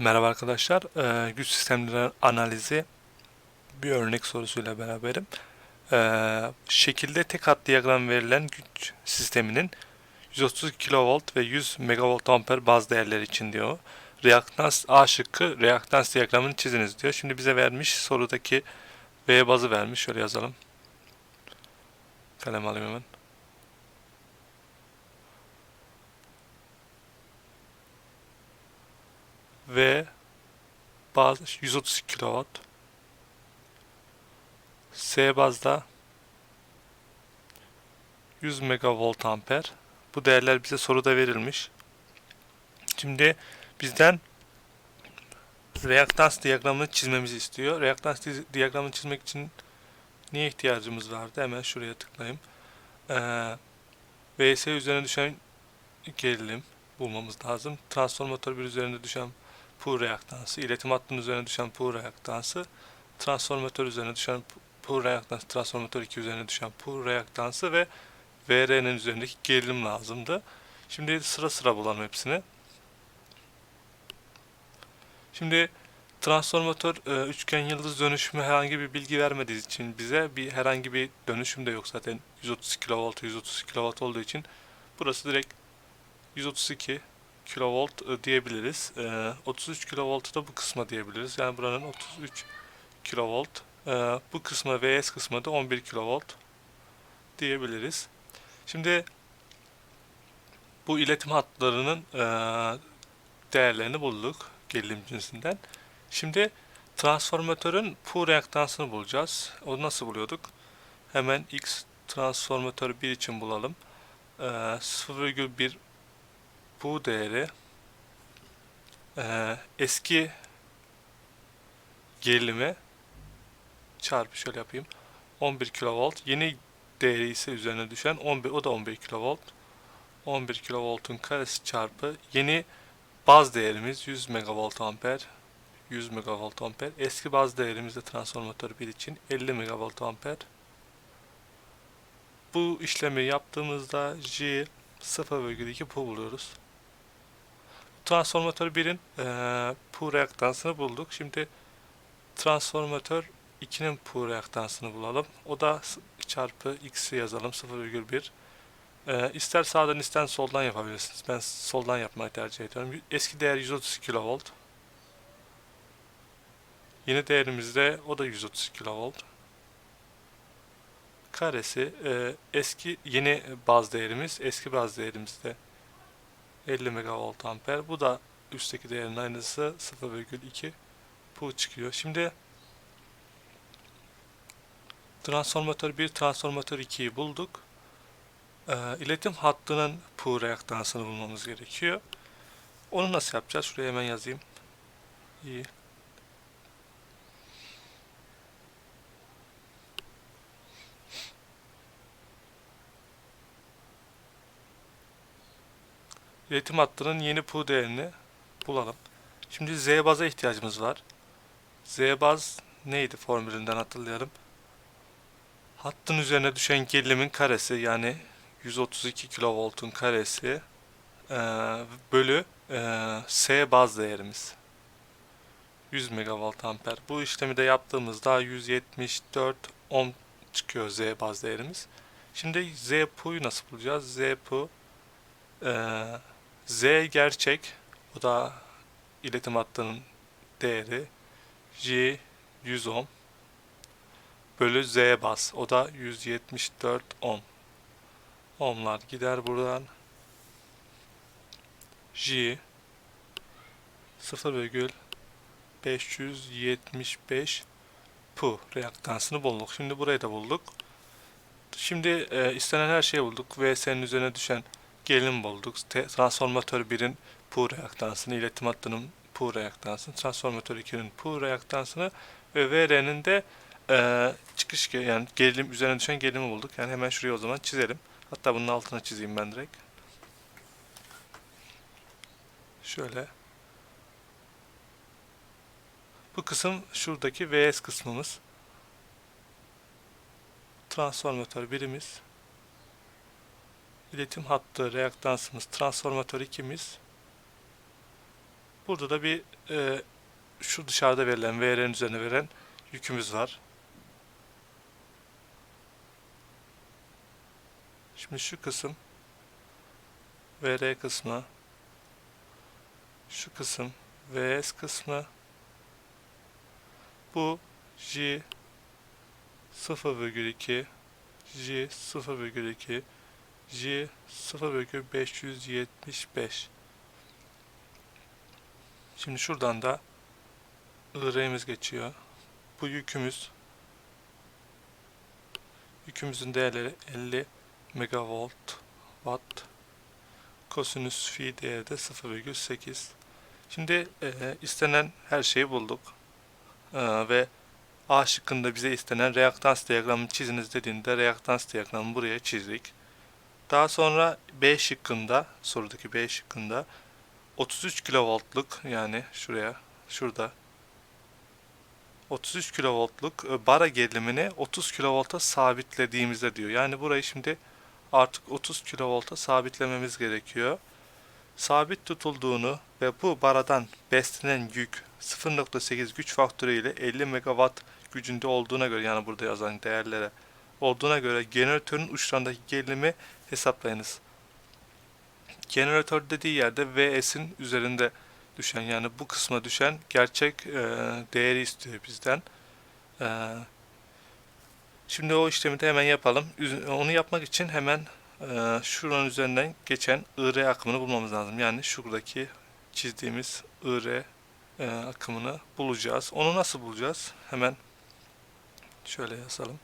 Merhaba arkadaşlar. Ee, güç sistemleri analizi bir örnek sorusuyla beraberim. Ee, şekilde tek hat diyagram verilen güç sisteminin 130 kV ve 100 MVA baz değerleri için diyor. Reaktans A şıkkı reaktans diyagramını çiziniz diyor. Şimdi bize vermiş sorudaki V bazı vermiş. Şöyle yazalım. Kalem alayım hemen. Ve baz 130 kW S bazda 100 megavolt amper. Bu değerler bize soruda verilmiş. Şimdi bizden reaktans diyagramını çizmemizi istiyor. Reaktans di- diyagramını çizmek için niye ihtiyacımız vardı? Hemen şuraya tıklayayım. Ee, VS üzerine düşen gerilim bulmamız lazım. Transformatör bir üzerinde düşen Pool reaktansı, iletim hattının üzerine düşen pool reaktansı, transformatör üzerine düşen pool reaktansı, transformatör 2 üzerine düşen pool reaktansı ve VR'nin üzerindeki gerilim lazımdı. Şimdi sıra sıra bulalım hepsini. Şimdi transformatör e, üçgen yıldız dönüşümü herhangi bir bilgi vermediği için bize bir herhangi bir dönüşüm de yok zaten 130 kV 130 kV olduğu için burası direkt 132 kilovolt e, diyebiliriz. E, 33 kilovoltu da bu kısma diyebiliriz. Yani buranın 33 kilovolt. E, bu kısma VS kısmı da 11 kilovolt diyebiliriz. Şimdi bu iletim hatlarının e, değerlerini bulduk gerilim cinsinden. Şimdi transformatörün pu reaktansını bulacağız. Onu nasıl buluyorduk? Hemen X transformatör 1 için bulalım. E, 0,1 bu değeri e, eski gerilime çarpı şöyle yapayım. 11 kilovolt yeni değeri ise üzerine düşen 11 o da 11 kilovolt. 11 kilovoltun karesi çarpı yeni baz değerimiz 100 megavolt amper 100 megavolt amper. Eski baz değerimiz de transformatör 1 için 50 megavolt amper. Bu işlemi yaptığımızda J 0,2 pu buluyoruz transformatör 1'in e, pu reaktansını bulduk. Şimdi transformatör 2'nin pu reaktansını bulalım. O da çarpı x'i yazalım 0,1. E, ister sağdan ister soldan yapabilirsiniz. Ben soldan yapmayı tercih ediyorum. Eski değer 130 kV. Yeni değerimiz de o da 130 kV. Karesi e, eski yeni baz değerimiz eski baz değerimiz de 50 megavolt amper. Bu da üstteki değerin aynısı 0,2 bu çıkıyor. Şimdi transformatör 1, transformatör 2'yi bulduk. Ee, iletim hattının pu reaktansını bulmamız gerekiyor. Onu nasıl yapacağız? Şuraya hemen yazayım. İyi. İletim hattının yeni pu değerini bulalım. Şimdi Z baza ihtiyacımız var. Z baz neydi formülünden hatırlayalım. Hattın üzerine düşen gerilimin karesi yani 132 kilovoltun karesi e, bölü e, S baz değerimiz. 100 megavolt amper. Bu işlemi de yaptığımızda 174 ohm çıkıyor Z baz değerimiz. Şimdi Z pu'yu nasıl bulacağız? Z pu e, Z gerçek. O da iletim hattının değeri. J 100 ohm. Bölü Z bas. O da 174 ohm. Ohmlar gider buradan. J 0,575 pu reaktansını bulduk. Şimdi burayı da bulduk. Şimdi e, istenen her şeyi bulduk. VS'nin üzerine düşen gerilim bulduk. Transformatör 1'in pu reaktansını, iletim hattının pu reaktansını, transformatör 2'nin pu reaktansını ve VR'nin de e, çıkış yani gerilim üzerine düşen gerilimi bulduk. Yani hemen şuraya o zaman çizelim. Hatta bunun altına çizeyim ben direkt. Şöyle. Bu kısım şuradaki VS kısmımız. Transformatör birimiz. İletim hattı reaktansımız transformatör 2'miz. Burada da bir e, şu dışarıda verilen VR'nin üzerine veren yükümüz var. Şimdi şu kısım VR kısmı şu kısım VS kısmı bu J 0,2 J 0,2 J 0,575 Şimdi şuradan da IR'miz geçiyor. Bu yükümüz yükümüzün değerleri 50 megavolt watt kosinüs fi değeri de 0,8 Şimdi e, istenen her şeyi bulduk. E, ve A şıkkında bize istenen reaktans diyagramını çiziniz dediğinde reaktans diyagramını buraya çizdik. Daha sonra B şıkkında, sorudaki B şıkkında 33 kilovoltluk yani şuraya, şurada 33 kilovoltluk e, bara gerilimini 30 kilovolta sabitlediğimizde diyor. Yani burayı şimdi artık 30 kilovolta sabitlememiz gerekiyor. Sabit tutulduğunu ve bu baradan beslenen yük 0.8 güç faktörü ile 50 megawatt gücünde olduğuna göre yani burada yazan değerlere olduğuna göre jeneratörün uçlarındaki gerilimi hesaplayınız. Jeneratör dediği yerde VS'in üzerinde düşen yani bu kısma düşen gerçek e, değeri istiyor bizden. E, şimdi o işlemi de hemen yapalım. Onu yapmak için hemen e, şuranın üzerinden geçen IR akımını bulmamız lazım. Yani şuradaki çizdiğimiz IR e, akımını bulacağız. Onu nasıl bulacağız? Hemen şöyle yazalım.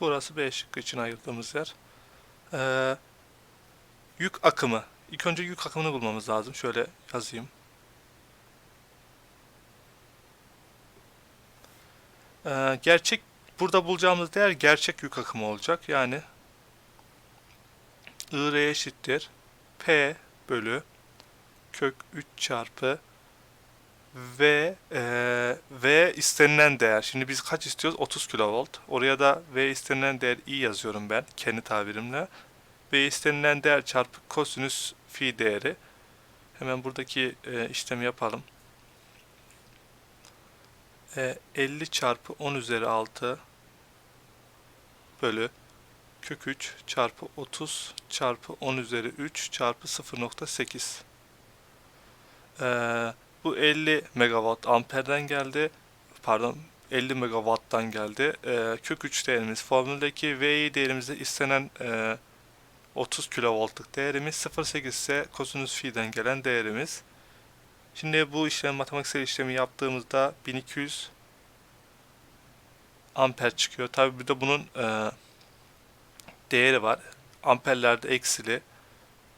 Burası B şıkkı için ayırdığımız yer. Ee, yük akımı. İlk önce yük akımını bulmamız lazım. Şöyle yazayım. Ee, gerçek burada bulacağımız değer gerçek yük akımı olacak. Yani IR eşittir P bölü kök 3 çarpı V e, V istenilen değer. Şimdi biz kaç istiyoruz? 30 kilovolt. Oraya da V istenilen değer i yazıyorum ben kendi tabirimle. V istenilen değer çarpı kosinüs fi değeri. Hemen buradaki e, işlemi yapalım. E, 50 çarpı 10 üzeri 6 bölü kök 3 çarpı 30 çarpı 10 üzeri 3 çarpı 0.8 ee, bu 50 megawatt amperden geldi pardon 50 megawatttan geldi ee, kök 3 değerimiz formüldeki VI değerimizde istenen e, 30 kilovoltluk değerimiz 0.8 ise kosinüs fi'den gelen değerimiz şimdi bu işlem matematiksel işlemi yaptığımızda 1200 amper çıkıyor tabi bir de bunun e, değeri var. Amperlerde eksili.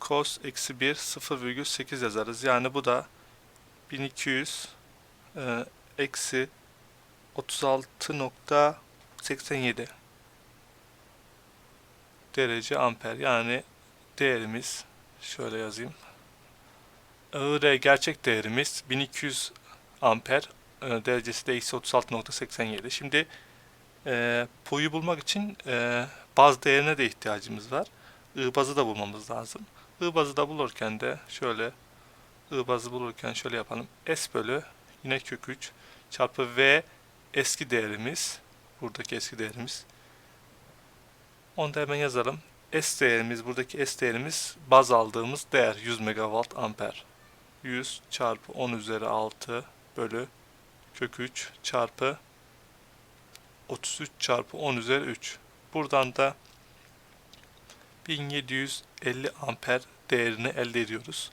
Cos eksi 1 0,8 yazarız. Yani bu da 1200 e, eksi 36.87 derece amper. Yani değerimiz şöyle yazayım. IR gerçek değerimiz 1200 amper. E, derecesi de eksi 36.87. Şimdi e, Po'yu bulmak için e, baz değerine de ihtiyacımız var. I bazı da bulmamız lazım. I bazı da bulurken de şöyle I bazı bulurken şöyle yapalım. S bölü yine kök 3 çarpı V eski değerimiz buradaki eski değerimiz. Onu da hemen yazalım. S değerimiz buradaki S değerimiz baz aldığımız değer 100 megawatt amper. 100 çarpı 10 üzeri 6 bölü kök 3 çarpı 33 çarpı 10 üzeri 3. Buradan da 1750 amper değerini elde ediyoruz.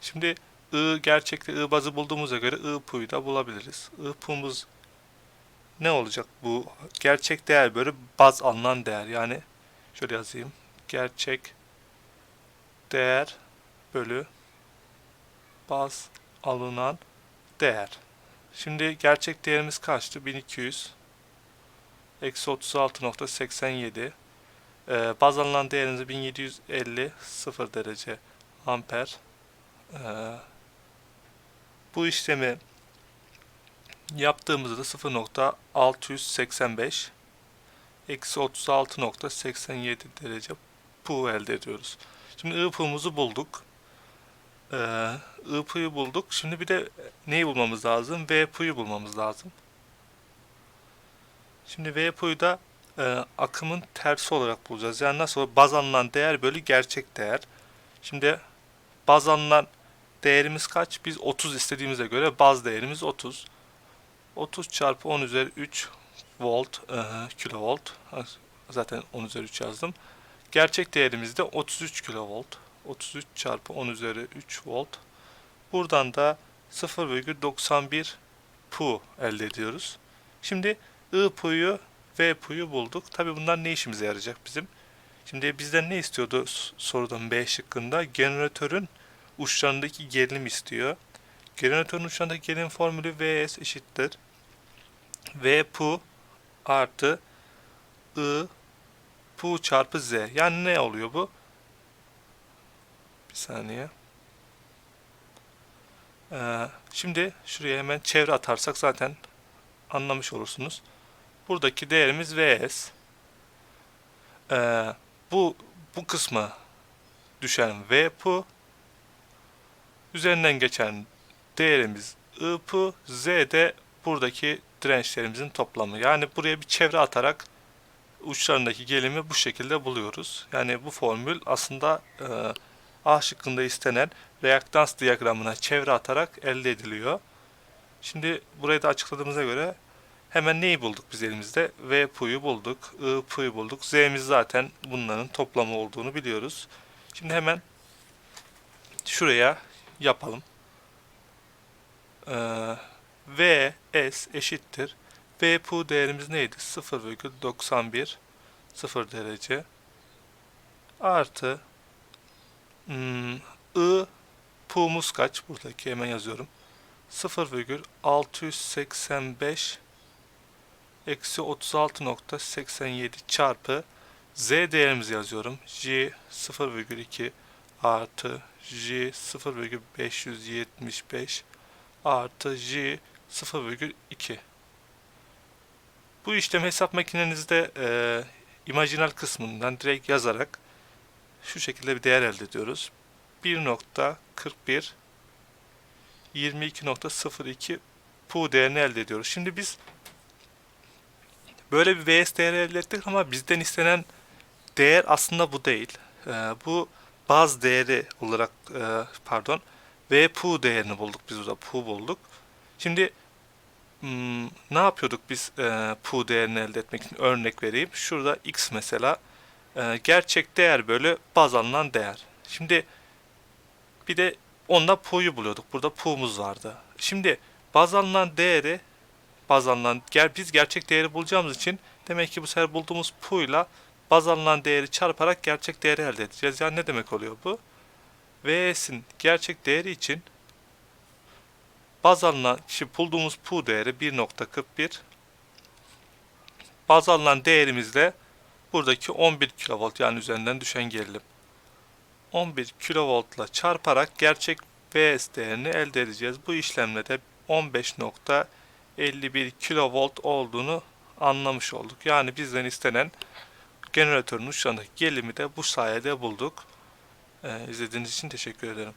Şimdi I gerçekte I bazı bulduğumuza göre I pu'yu da bulabiliriz. I pu'muz ne olacak bu? Gerçek değer böyle baz alınan değer. Yani şöyle yazayım. Gerçek değer bölü baz alınan değer. Şimdi gerçek değerimiz kaçtı? 1200 eksi 36.87 ee, baz alınan değerinizi 1750 0 derece amper ee, bu işlemi yaptığımızda da 0.685 eksi 36.87 derece pu elde ediyoruz. Şimdi IP'umuzu bulduk. Ee, bulduk. Şimdi bir de neyi bulmamız lazım? VP'yi bulmamız lazım. Şimdi VP'yi da e, akımın tersi olarak bulacağız. Yani nasıl? Baz alınan değer bölü gerçek değer. Şimdi baz alınan değerimiz kaç? Biz 30 istediğimize göre baz değerimiz 30. 30 çarpı 10 üzeri 3 volt, e, kilovolt. Zaten 10 üzeri 3 yazdım. Gerçek değerimiz de 33 kilovolt. 33 çarpı 10 üzeri 3 volt. Buradan da 0,91 pu elde ediyoruz. Şimdi I pu'yu V pu'yu bulduk. Tabi bunlar ne işimize yarayacak bizim? Şimdi bizden ne istiyordu sorudan B şıkkında? Jeneratörün uçlarındaki gerilim istiyor. Jeneratörün uçlarındaki gerilim formülü Vs eşittir. V pu artı I pu çarpı Z. Yani ne oluyor bu? Bir saniye. Ee, şimdi şuraya hemen çevre atarsak zaten anlamış olursunuz. Buradaki değerimiz Vs. Ee, bu bu kısma düşen V pu üzerinden geçen değerimiz I pu Z de buradaki dirençlerimizin toplamı. Yani buraya bir çevre atarak uçlarındaki gelimi bu şekilde buluyoruz. Yani bu formül aslında e, A şıkkında istenen reaktans diyagramına çevre atarak elde ediliyor. Şimdi burayı da açıkladığımıza göre hemen neyi bulduk biz elimizde? V pu'yu bulduk, I pu'yu bulduk. Z'miz zaten bunların toplamı olduğunu biliyoruz. Şimdi hemen şuraya yapalım. Ee, V eşittir. V değerimiz neydi? 0,91 0 derece artı hmm, I pu'muz kaç? Buradaki hemen yazıyorum. 0,685 eksi 36.87 çarpı Z değerimizi yazıyorum. J 0,2 artı J 0,575 artı J 0,2 bu işlem hesap makinenizde e, imajinal kısmından direkt yazarak şu şekilde bir değer elde ediyoruz. 1.41 22.02 pu değerini elde ediyoruz. Şimdi biz böyle bir VS değeri elde ettik ama bizden istenen değer aslında bu değil. E, bu baz değeri olarak e, pardon V pu değerini bulduk biz burada pu bulduk. Şimdi Hmm, ne yapıyorduk biz e, pu değerini elde etmek için örnek vereyim. Şurada x mesela e, gerçek değer bölü baz alınan değer. Şimdi bir de onda pu'yu buluyorduk. Burada pu'muz vardı. Şimdi baz alınan değeri baz alınan ger biz gerçek değeri bulacağımız için demek ki bu sefer bulduğumuz pu'yla baz alınan değeri çarparak gerçek değeri elde edeceğiz. Yani ne demek oluyor bu? Vs'in gerçek değeri için Baz alınan, şimdi bulduğumuz pu değeri 1.41. Baz alınan değerimizle buradaki 11 kV yani üzerinden düşen gerilim. 11 kV ile çarparak gerçek Vs değerini elde edeceğiz. Bu işlemle de 15.51 kV olduğunu anlamış olduk. Yani bizden istenen jeneratörün uçlarındaki gerilimi de bu sayede bulduk. Ee, izlediğiniz için teşekkür ederim.